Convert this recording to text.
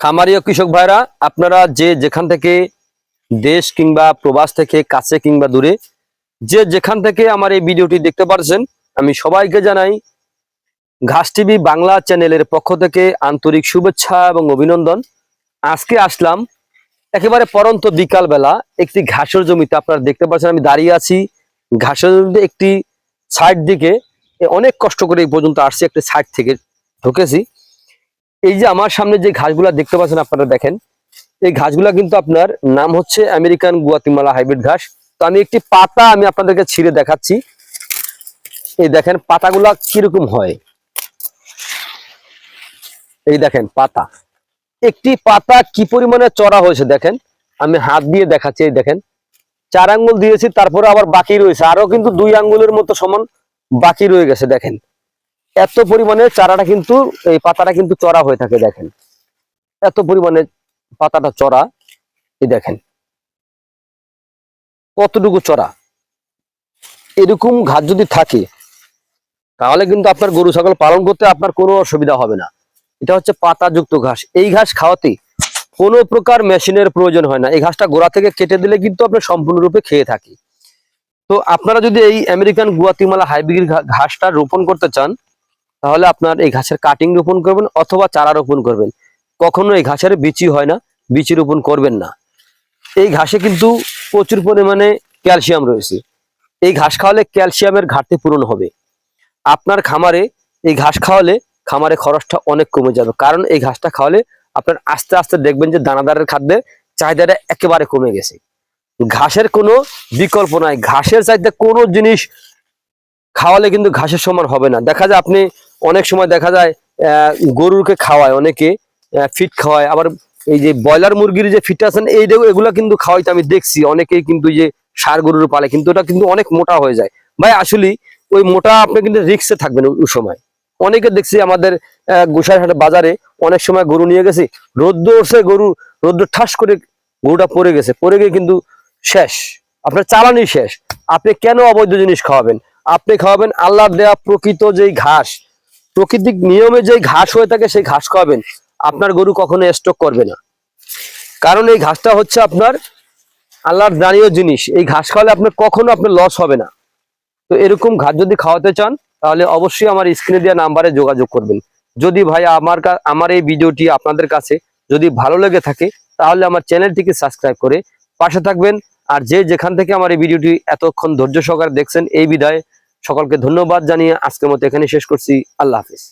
খামারি ও কৃষক ভাইরা, আপনারা যে যেখান থেকে দেশ কিংবা প্রবাস থেকে কাছে কিংবা দূরে, যে যেখান থেকে আমার এই ভিডিওটি দেখতে পারছেন, আমি সবাইকে জানাই ঘাস টিভি বাংলা চ্যানেলের পক্ষ থেকে আন্তরিক শুভেচ্ছা এবং অভিনন্দন। আজকে আসলাম একেবারে পরন্ত বিকাল বেলা একটি ঘাসের জমিতে। আপনারা দেখতে পাচ্ছেন আমি দাঁড়িয়ে আছি ঘাসের জমিতে একটি সাইড দিকে। অনেক কষ্ট করে এই পর্যন্ত আসছি, একটা সাইড থেকে ঢুকেছি। এই যে আমার সামনে যে ঘাসগুলা দেখতে পাচ্ছেন আপনারা দেখেন, এই ঘাসগুলা কিন্তু আপনার নাম হচ্ছে আমেরিকান গুয়াতিমালা হাইব্রিড ঘাস। তো আমি একটি পাতা আমি আপনাদেরকে ছিঁড়ে দেখাচ্ছি। এই দেখেন, পাতাগুলা কীরকম হয়? এই দেখেন, পাতা। একটি পাতা কি পরিমাণে চড়া হয়েছে দেখেন, আমি হাত দিয়ে দেখাচ্ছি, এই দেখেন। চার আঙ্গুল দিয়েছি, তারপরে আবার বাকি রয়েছে। আরও কিন্তু দুই আঙ্গুলের মতো সমান বাকি রয়ে গেছে, দেখেন। এত পরিমাণে চারাটা কিন্তু, এই পাতাটা কিন্তু চড়া হয়ে থাকে, দেখেন। এত পরিমাণে পাতাটা চড়া, এই দেখেন। কতটুকু চড়া? এরকম ঘাস যদি থাকে, তাহলে কিন্তু আপনার গরু, ছাগল পালন করতে আপনার কোনো অসুবিধা হবে না। এটা হচ্ছে পাতাযুক্ত ঘাস। এই ঘাস খাওয়াতে কোনো প্রকার মেশিনের প্রয়োজন হয় না। এই ঘাসটা গোড়া থেকে কেটে দিলে কিন্তু আপনি সম্পূর্ণরূপে খেয়ে থাকি। তো আপনারা যদি এই আমেরিকান গুয়াতিমালা হাইব্রিড ঘাসটা রোপণ করতে চান তাহলে আপনার এই ঘাসের কাটিং রোপণ করবেন অথবা চারা রোপণ করবেন। কখনো এই ঘাসের বিচি হয় না, বিচি রোপণ করবেন না। এই ঘাসে কিন্তু প্রচুর পরিমাণে ক্যালসিয়াম রয়েছে। এই ঘাস খাওয়ালে ক্যালসিয়ামের ঘাটতি পূরণ হবে। আপনার খামারে এই ঘাস খাওয়ালে খামারে খরচটা অনেক কমে যাবে। কারণ এই ঘাসটা খাওয়ালে আপনার আস্তে আস্তে দেখবেন যে দানাদারের খাদ্যের চাহিদাটা একেবারে কমে গেছে। ঘাসের কোনো বিকল্প নাই। ঘাসের চাইতে কোনো জিনিস খাওয়ালে কিন্তু ঘাসের সমান হবে না। দেখা যায় আপনি অনেক সময় দেখা যায় গরুকে খাওয়ায়, অনেকে ফিট খাওয়ায়। আবার এই যে ব্রয়লার মুরগির যে ফিট আছেন এই এগুলা কিন্তু খাওয়াইতে আমি দেখছি। অনেকেই কিন্তু যে সার গরুর পালে, কিন্তু ওটা কিন্তু অনেক মোটা হয়ে যায়। ভাই আসলে ওই মোটা আপনি কিন্তু রিক্সে থাকবেন ওই- ওই সময়। অনেকে দেখছি আমাদের গোসাইহাটে বাজারে অনেক সময় গরু নিয়ে গেছি, রোদ্দ উঠছে, গরু রোদ্দ ঠাস করে গরুটা পড়ে গেছে। পড়ে গিয়ে কিন্তু শেষ। আপনার চালানি শেষ। আপনি কেন অবৈধ জিনিস খাওয়াবেন? আপনি খাওয়াবেন আল্লাহ দেয়া প্রকৃত যেই ঘাস প্রকৃতিক নিয়মে যেই ঘাস হয়ে থাকে সেই ঘাস খাওয়াবেন। আপনার গরু কখনো স্টক করবে না। কারণ এই ঘাসটা হচ্ছে আপনার আল্লাহর দানীয় জিনিস। এই ঘাস খাওয়ালে আপনার কখনো আপনার লস হবে না। তো এরকম ঘাস যদি খাওয়াতে চান, তাহলে অবশ্যই আমার স্ক্রিনে দেওয়া নাম্বারে যোগাযোগ করবেন। যদি ভাই আমার আমার এই ভিডিওটি আপনাদের কাছে যদি ভালো লেগে থাকে, তাহলে আমার চ্যানেলটিকে সাবস্ক্রাইব করে পাশে থাকবেন। আর যে যেখান থেকে আমার এই ভিডিওটি এতক্ষণ ধৈর্য সহকারে দেখছেন, এই বিদায়। সকলকে ধন্যবাদ জানিয়ে আজকের মতো এখানে শেষ করছি। আল্লাহ হাফিজ।